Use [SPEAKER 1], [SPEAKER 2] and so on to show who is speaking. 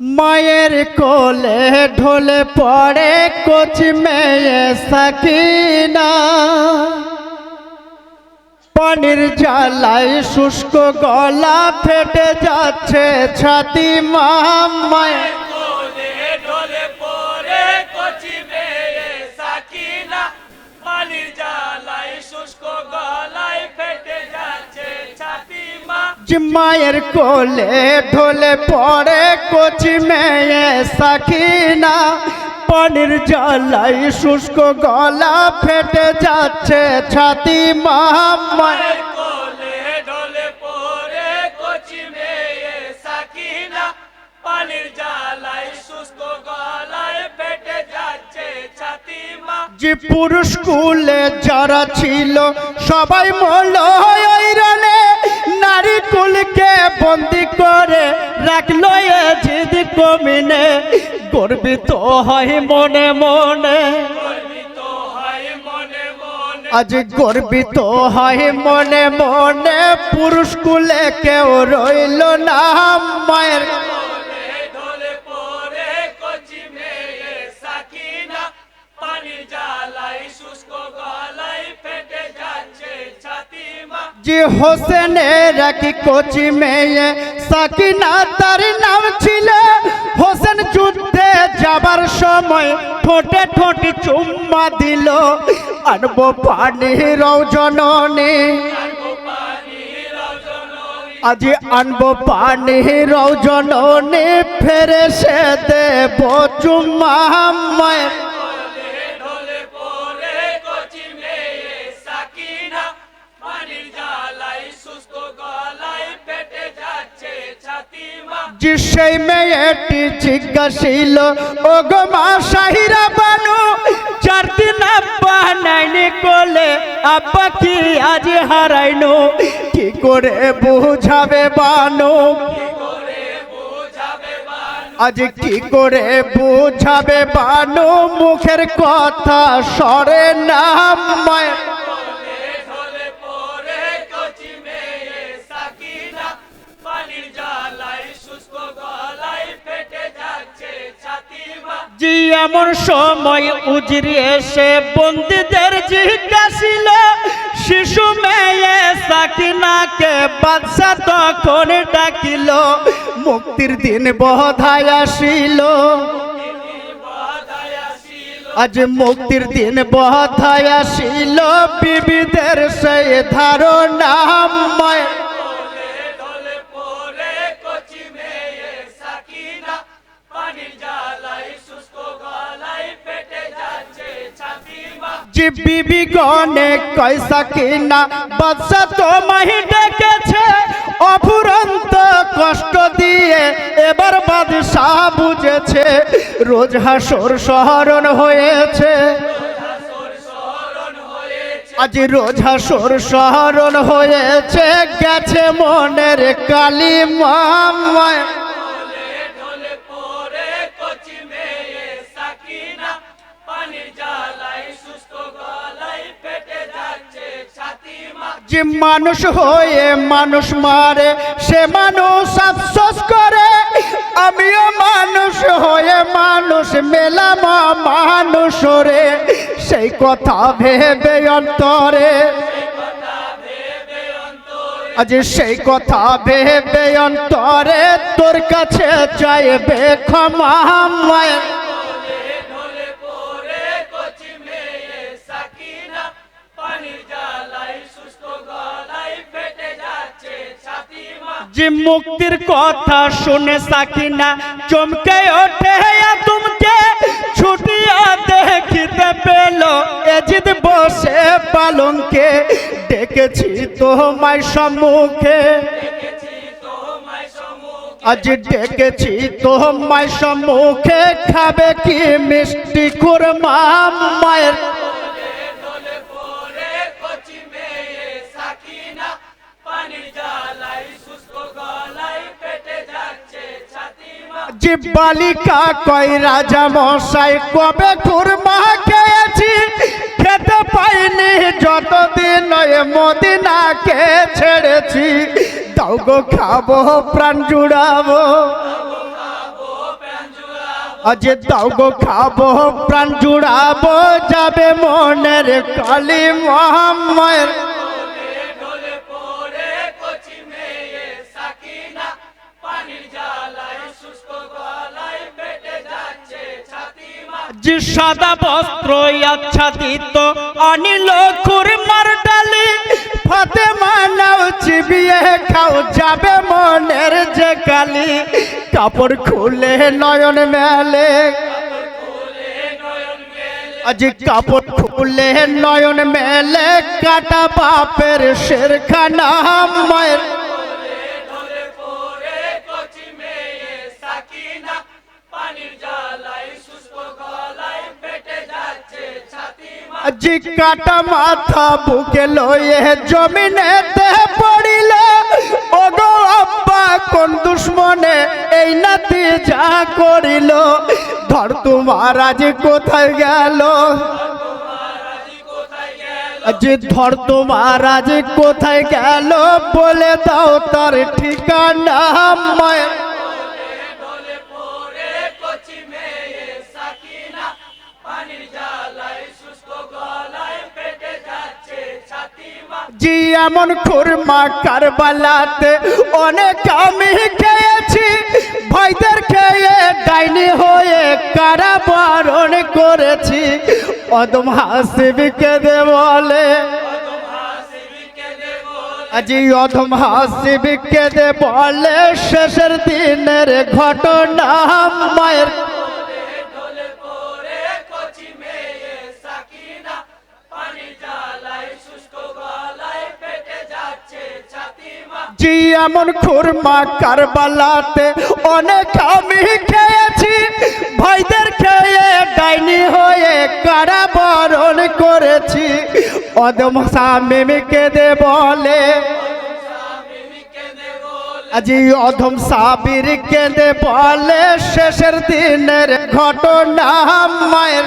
[SPEAKER 1] মায়ের কোলে ঢোলে পড়ে কচি মেয়ে সাকিনা। পানির জ্বালায় শুষ্ক গলা ফেটে যাচ্ছে ছাতি মামায় মায়ের কোলে ঢোলে পড়ে কচি মেয়ে সাকিনা। পানির জ্বালায় শুষ্ক গলা ফেটে যাচ্ছে ছাতি মামায়
[SPEAKER 2] কোলে ঢলে পড়ে কচি মেয়ে সাকিনা। পানির জ্বালায় শুষ্ক গলায় ফেটে যাচ্ছে ছাতি মা।
[SPEAKER 1] যে পুরুষ কুলে যারা ছিল সবাই মল রাখল জিদ কমিনে, গর্বিত হয় মনে মনে। আজ গর্বিত হয় মনে মনে, পুরুষ কুলে কেউ রইল না মায়ের। যে হোসেনের কি কোচি মেয়ে সাকিনা তার নাম ছিল হোসেন যুদ্ধে যাবার সময় ঠোঁটে ঠোঁটি চুম্মা দিল, আনব পানি রৌজননী। আজ আনব পানি রৌজননী ফেরে সে দেব চুম্মা সেই মেয়েটি জিজ্ঞাসিল ও গো মা সাহিরা বানু, চার দিন আব্বা নাইনি কোলে, আব্বা কি আজ হারাইনো? কি করে বুঝাবে বানু? আজ কি করে বুঝাবে বানু? মুখের কথা সরে না মায়ের জি এমন সময় উজরি এসে বন্দীদের জিজ্ঞাসিল, শিশু মেয়ে সাকিনাকে বাদশা তখন ডাকিল, মুক্তির দিন বধায় আসিল। আজ মুক্তির দিন বধায় আসিল, বিবিদের সে ধারণা মায় যে বিবি গনে কয়সা কিনা? বাদশা তোমায় ডেকেছে, অফুরন্ত কষ্ট দিয়ে। এবার বাদশাহ বুঝেছে রোজ হাসর শহরণ হয়েছে। আজ রোজ হাসর শহরণ হয়েছে, গেছে মনের কালী মামায় যে মানুষ হয়ে মানুষ মারে, সে মানুষ আফসোস করে। আমিও মানুষ হয়ে মানুষ, মেলাম মানুষ রে। সেই কথা ভেবে অন্তরে। আজ সেই কথা ভেবে অন্তরে, তোর কাছে চাইবে ক্ষমা মায়ের যে মুক্তির কথা শুনে সাকিনা চমকে ওঠে তুমকে, ছুটিয়া দেখিতে পেল এজিদ বসে পালঙ্কে ডেকেছি তোমায় সম্মুখে। আজ ডেকেছি তোমায় সম্মুখে। খাবে কি মিষ্টি কুরমা মায়ের যে বালিকা কই রাজা মশাই, কবে কুরমা খেয়েছি? খেতে পাইনি, যতদিন মদিনাকে ছেড়েছি। দাও গো, খাব, প্রাণ জুড়াবো। আজ দাও গো, খাব, প্রাণ জুড়াবো, যাবে মনের কালী মহামায়ের যে সাদা বস্ত্র আচ্ছাদিত, অনিল খুরমার ডালি। ফাতে মানাও চিবিয়ে খাও, যাবে মনের যে কালি কাপড় খুলে নয়ন মেলে। আজ কাপড় খুলে নয়ন মেলে, কাটা বাপের শেরখানা মায়ের
[SPEAKER 2] ছাতিমা
[SPEAKER 1] জি কাটা মাথা বুকে লয়ে জমিনেতে পড়িল। ওগো আব্বা, কোন দুশ্মনে এই নাতি যা করিল? ধর তোমার আজ কোথায় গেল? যে ধর তোমার আজ কোথায় গেল? বলে দাও তার ঠিকানা মায়ের জি এমন খুরমা কারবালাতে অনেক আমি খেয়েছি। ভাইদের খেয়ে ডাইনি হয়ে কারাবরণ করেছি। অদম হাসিবিকে দে বলে। আজি অধম হাসিবিকে দে বলে। শেষের দিনের ঘটনা মায়ের জি এমন খুরমা কারবালাতে। অনেক আমি খেয়েছি, ভাইদের খেয়ে ডাইনি হয়ে কারাবরণ করেছি। অদম সামিমকে দে বলে, আজি অধম সাবির কেঁদে বলে, শেষের দিনের ঘটনা মায়ের